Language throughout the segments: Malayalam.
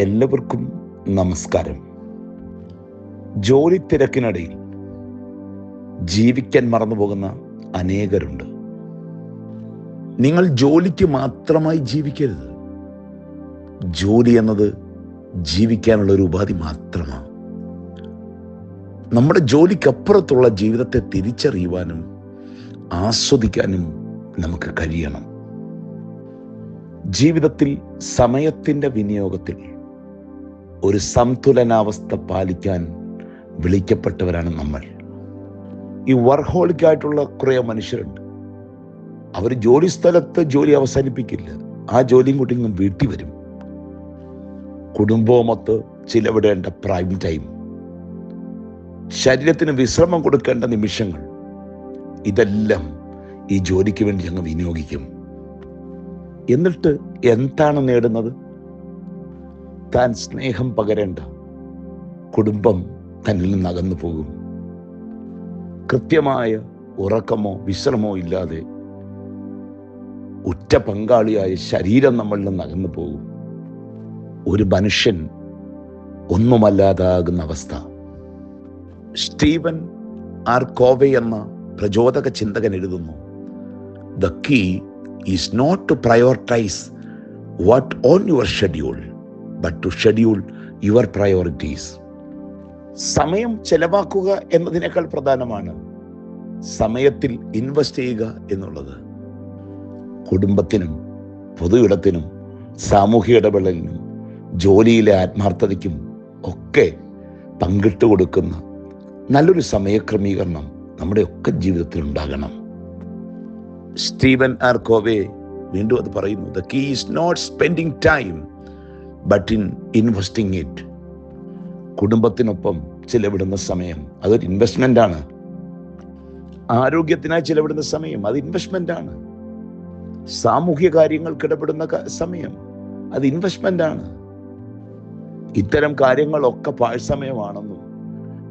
എല്ലാവർക്കും നമസ്കാരം. ജോലി തിരക്കിനിടയിൽ ജീവിക്കാൻ മറന്നുപോകുന്ന അനേകരുണ്ട്. നിങ്ങൾ ജോലിക്ക് മാത്രമായി ജീവിക്കരുത്. ജോലി എന്നത് ജീവിക്കാനുള്ള ഒരു ഉപാധി മാത്രമാണ്. നമ്മുടെ ജോലിക്കപ്പുറത്തുള്ള ജീവിതത്തെ തിരിച്ചറിയുവാനും ആസ്വദിക്കാനും നമുക്ക് കഴിയണം. ജീവിതത്തിൽ സമയത്തിന്റെ വിനിയോഗത്തിൽ ഒരു സംതുലനാവസ്ഥ പാലിക്കാൻ വിളിക്കപ്പെട്ടവരാണ് നമ്മൾ. ഈ വർഹോളിക്കായിട്ടുള്ള കുറേ മനുഷ്യരുണ്ട്. അവർ ജോലി സ്ഥലത്ത് ജോലി അവസാനിപ്പിക്കില്ല. ആ ജോലിയും കൂട്ടി ഇങ്ങ് വീട്ടിൽ വരും. കുടുംബവുമൊത്ത് ചിലവിടേണ്ട പ്രൈം ടൈം ശരീരത്തിന് വിശ്രമം കൊടുക്കേണ്ട നിമിഷങ്ങൾ. ഇതെല്ലാം ഈ ജോലിക്ക് വേണ്ടി ഞങ്ങൾ വിനിയോഗിക്കും. എന്നിട്ട് എന്താണ് നേടുന്നത്? താൻ സ്നേഹം പകരേണ്ട കുടുംബം തന്നിൽ നിന്ന് അകന്നു പോകും. കൃത്യമായ ഉറക്കമോ വിശ്രമോ ഇല്ലാതെ ഉറ്റ പങ്കാളിയായ ശരീരം നമ്മളിൽ നിന്ന് അകന്നു പോകും. ഒരു മനുഷ്യൻ ഒന്നുമല്ലാതാകുന്ന അവസ്ഥ. സ്റ്റീവൻ ആർ കോവെ എന്ന പ്രചോദക ചിന്തകൻ എഴുതുന്നു the key is not to prioritise what on your schedule. But to schedule your priorities സമയം ചെലവാക്കുക എന്നതിനേക്കാൾ പ്രധാനമാണ് സമയത്തിൽ ഇൻവെസ്റ്റ് ചെയ്യുക എന്നുള്ളത്. കുടുംബത്തിനും പൊതു ഇടത്തിനും സാമൂഹിക ഇടപെടലിനും ജോലിയിലെ ആത്മാർത്ഥതയ്ക്കും ഒക്കെ പങ്കിട്ട് കൊടുക്കുന്ന നല്ലൊരു സമയക്രമീകരണം നമ്മുടെ ഒക്കെ ജീവിതത്തിൽ ഉണ്ടാകണം. സ്റ്റീവൻ ആർ കോവെ വീണ്ടും അത് പറയുന്നു the key is not spending time but in investing it കുടുംബത്തിനൊപ്പം ചിലവിടുന്ന സമയം അതൊരു ഇൻവെസ്റ്റ്മെന്റ് ആണ്. ആരോഗ്യത്തിനായി ചിലവിടുന്ന സമയം അത് ഇൻവെസ്റ്റ്മെന്റ് ആണ്. സാമൂഹ്യ കാര്യങ്ങൾക്ക് ഇടപെടുന്ന സമയം അത് ഇൻവെസ്റ്റ്മെന്റ് ആണ്. ഇത്തരം കാര്യങ്ങളൊക്കെ പാഴ്സമയമാണെന്നും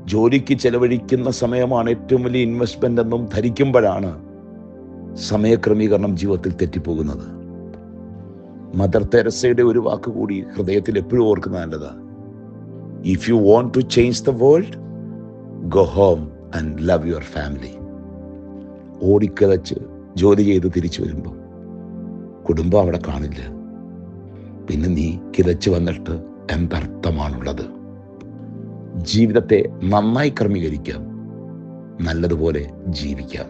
ജോലിക്ക് ചെലവഴിക്കുന്ന സമയമാണ് ഏറ്റവും വലിയ ഇൻവെസ്റ്റ്മെന്റ് എന്നും ധരിക്കുമ്പോഴാണ് സമയക്രമീകരണം ജീവിതത്തിൽ തെറ്റിപ്പോകുന്നത്. മദർ തെരസയുടെ ഒരു വാക്ക് കൂടി ഹൃദയത്തിൽ എപ്പോഴും ഓർക്കുന്ന നല്ലതാ. If you want to change the world go home and love your family ഓടിക്കതച്ച് ജോലി ചെയ്ത് തിരിച്ചു വരുമ്പോൾ കുടുംബം അവിടെ കാണില്ല. പിന്നെ നീ കിതച്ച് വന്നിട്ട് എന്തർത്ഥമാണുള്ളത് ജീവിതത്തെ നന്നായി ക്രമീകരിക്കാം. നല്ലതുപോലെ ജീവിക്കാം.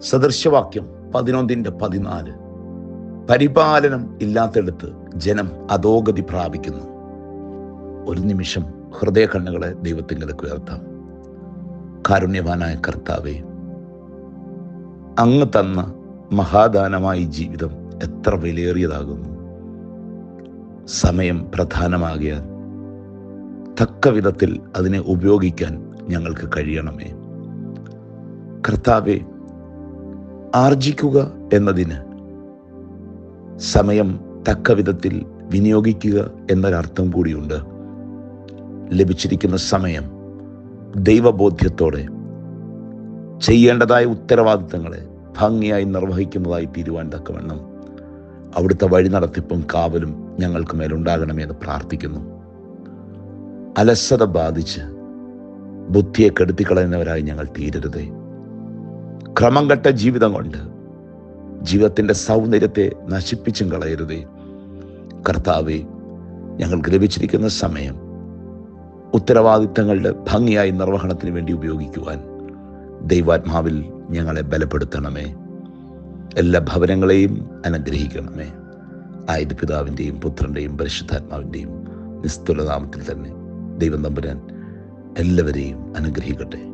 സദൃശവാക്യം പതിനൊന്നിന്റെ പതിനാല്. പരിപാലനം ഇല്ലാത്തടുത്ത് ജനം അധോഗതി പ്രാപിക്കുന്നു. ഒരു നിമിഷം ഹൃദയ കണ്ണുകളെ ദൈവത്തിങ്കിലേക്ക് ഉയർത്താം. കാരുണ്യവാനായ കർത്താവെ അങ്ങ് തന്ന മഹാദാനമായ ജീവിതം എത്ര വിലയേറിയതാകുന്നു. സമയം പ്രധാനമാകിയാൽ തക്ക വിധത്തിൽ അതിനെ ഉപയോഗിക്കാൻ ഞങ്ങൾക്ക് കഴിയണമേ. കർത്താവെ ആർജിക്കുക എന്നതിന് സമയം തക്ക വിധത്തിൽ വിനിയോഗിക്കുക എന്നൊരർത്ഥം കൂടിയുണ്ട്. ലഭിച്ചിരിക്കുന്ന സമയം ദൈവബോധ്യത്തോടെ ചെയ്യേണ്ടതായ ഉത്തരവാദിത്തങ്ങളെ ഭംഗിയായി നിർവഹിക്കുന്നതായി തീരുവാൻ തക്കവണ്ണം അവിടുത്തെ വഴി നടത്തിപ്പും കാവലും ഞങ്ങൾക്ക് മേലുണ്ടാകണമെന്ന് പ്രാർത്ഥിക്കുന്നു. അലസത ബാധിച്ച് ബുദ്ധിയെ കെടുത്തിക്കളയുന്നവരായി ഞങ്ങൾ തീരരുതേ. ക്രമം കെട്ട ജീവിതം കൊണ്ട് ജീവിതത്തിന്റെ സൗന്ദര്യത്തെ നശിപ്പിച്ചും കളയരുതേ. കർത്താവെ ഞങ്ങൾക്ക് ലഭിച്ചിരിക്കുന്ന സമയം ഉത്തരവാദിത്തങ്ങളുടെ ഭംഗിയായി നിർവഹണത്തിന് വേണ്ടി ഉപയോഗിക്കുവാൻ ദൈവാത്മാവിൽ ഞങ്ങളെ ബലപ്പെടുത്തണമേ. എല്ലാ ഭവനങ്ങളെയും അനുഗ്രഹിക്കണമേ. ആയത് പിതാവിന്റെയും പുത്രന്റെയും പരിശുദ്ധാത്മാവിന്റെയും നിസ്തുലനാമത്തിൽ തന്നെ ദൈവം തമ്പുരാൻ എല്ലാവരെയും അനുഗ്രഹിക്കട്ടെ.